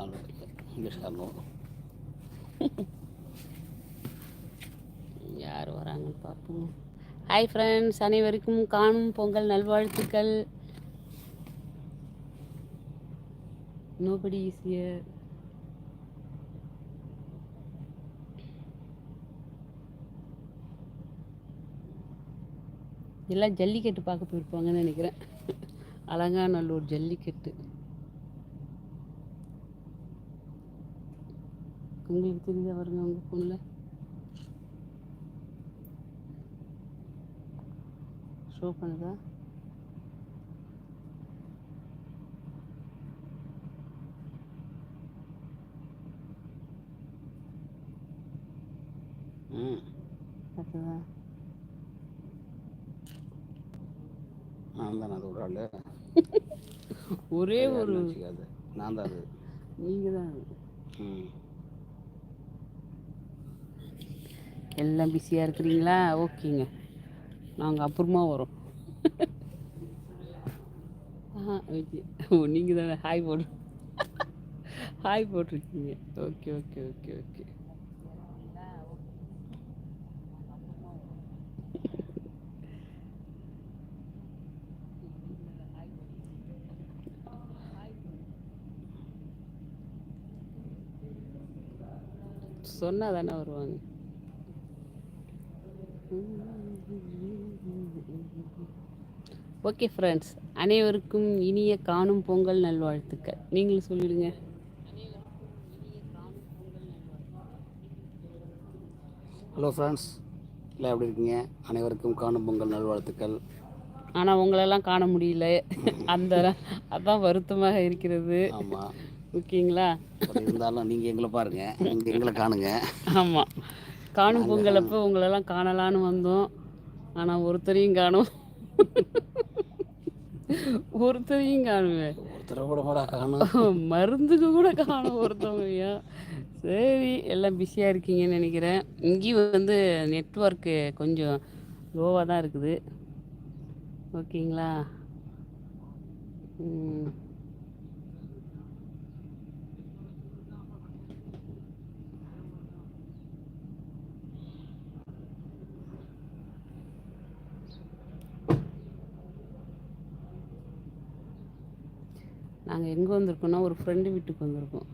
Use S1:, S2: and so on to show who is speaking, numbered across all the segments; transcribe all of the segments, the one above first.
S1: Already இங்கிலீஷ்காரனும்
S2: யார் வராங்கன்னு பார்ப்போம் ஹாய் ஃப்ரெண்ட்ஸ் அனைவருக்கும் காணும் பொங்கல் நல்வாழ்த்துக்கள். நோபடி ஈஸியர் எல்லாம் ஜல்லிக்கட்டு பார்க்க போயிருப்பாங்கன்னு நினைக்கிறேன். அலங்காநல்லூர் ஜல்லிக்கட்டு. உங்களுக்கு தெரிஞ்சா வருங்க உங்கள் ஃபோனில் ஷோ பண்ணுதா
S1: ம் நான் தான் அது ஒரு ஆள்.
S2: ஒரே ஒரு
S1: நான் தான் அது.
S2: நீங்கள் தான்
S1: ம்.
S2: எல்லாம் பிஸியாக இருக்கிறீங்களா? ஓகேங்க. நாங்கள் அப்புறமா வரோம். ஆ ஓகே ஓ நீங்கள் தானே? ஹாய் போடு. ஹாய் போட்டிருக்கீங்க. ஓகே ஓகே ஓகே ஓகே சொன்னால் தானே வருவாங்க. ஓகே ஃப்ரெண்ட்ஸ் அனைவருக்கும் இனிய காணும் பொங்கல் நல்வாழ்த்துக்கள். நீங்களும் சொல்லிடுங்க.
S1: ஹலோ ஃப்ரெண்ட்ஸ் எல்லாம் எப்படி இருக்கீங்க? அனைவருக்கும் காணும் பொங்கல் நல்வாழ்த்துக்கள்.
S2: ஆனால் உங்களெல்லாம் காண முடியல. அந்த அதான் வருத்தமாக இருக்கிறது.
S1: ஆமாம்
S2: ஓகேங்களா?
S1: இருந்தாலும் நீங்கள் எங்களை பாருங்கள் எங்களை காணுங்க.
S2: ஆமாம் காணும் பொங்கல் அப்போ உங்களெல்லாம் காணலான்னு வந்தோம். ஆனால் ஒருத்தரையும் காணும். ஒருத்தரையும் காணுவேன்
S1: ஒருத்தரை கூட கூட காணும்.
S2: மருந்துக்கு கூட காணும் ஒருத்தவங்கயா சரி எல்லாம் பிஸியாக இருக்கீங்கன்னு நினைக்கிறேன். இங்கேயும் வந்து நெட்ஒர்க்கு கொஞ்சம் லோவாக தான் இருக்குது. ஓகேங்களா ம். நாங்கள் எங்கே வந்திருக்கோம்னா ஒரு ஃப்ரெண்டு வீட்டுக்கு வந்திருக்கோம்.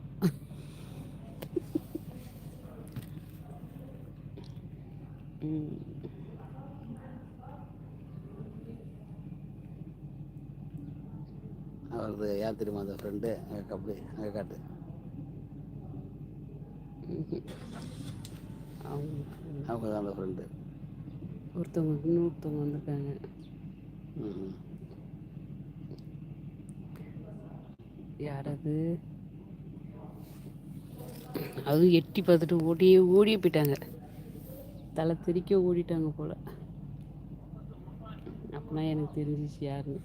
S1: அவரது யார் தெரியுமா அந்த ஃப்ரெண்டு அங்கே அப்படி அங்கே காட்டு. அவங்க தான் அந்த ஃப்ரெண்டு
S2: ஒருத்தவங்க இன்னொருத்தவங்க வந்திருக்காங்க.
S1: ம்
S2: யார் அது அதுவும் எட்டி பார்த்துட்டு ஓடியே ஓடியே போயிட்டாங்க. தலை தெறிக்க ஓடிட்டாங்க போல. அப்படின்னா எனக்கு தெரிஞ்சிச்சு யாருன்னு.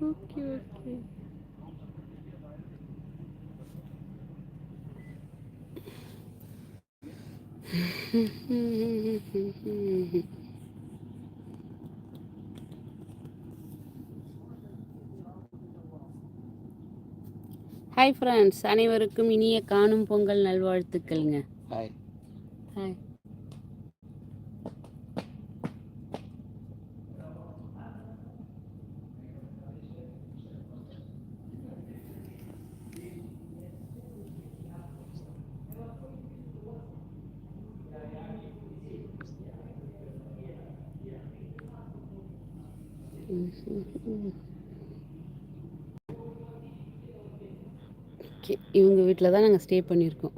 S2: Okay okay. ஹாய் ஃப்ரெண்ட்ஸ் அனைவருக்கும் இனிய காணும் பொங்கல் நல்வாழ்த்துக்கள்ங்க.
S1: Hi
S2: hi okay. இவங்க வீட்டில் தான் நாங்கள் ஸ்டே பண்ணியிருக்கோம்.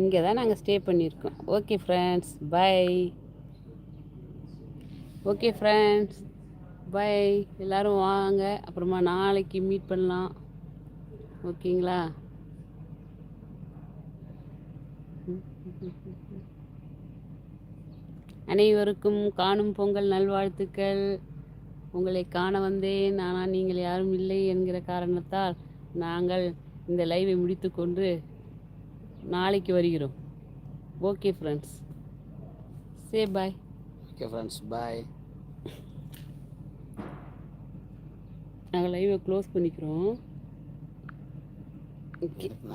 S2: இங்கே தான் நாங்கள் ஸ்டே பண்ணியிருக்கோம். Okay friends bye okay friends bye எல்லோரும் வாங்க. அப்புறமா நாளைக்கு மீட் பண்ணலாம். ஓகேங்களா அனைவருக்கும் காணும் பொங்கல் நல்வாழ்த்துக்கள். உங்களை காண வந்தேன். ஆனால் நீங்கள் யாரும் இல்லை என்கிற காரணத்தால் நாங்கள் இந்த லைவை முடித்துக்கொண்டு நாளைக்கு வருகிறோம். Okay friends say bye
S1: okay friends bye
S2: நாங்கள் லைவை க்ளோஸ் பண்ணிக்கிறோம். ஓகே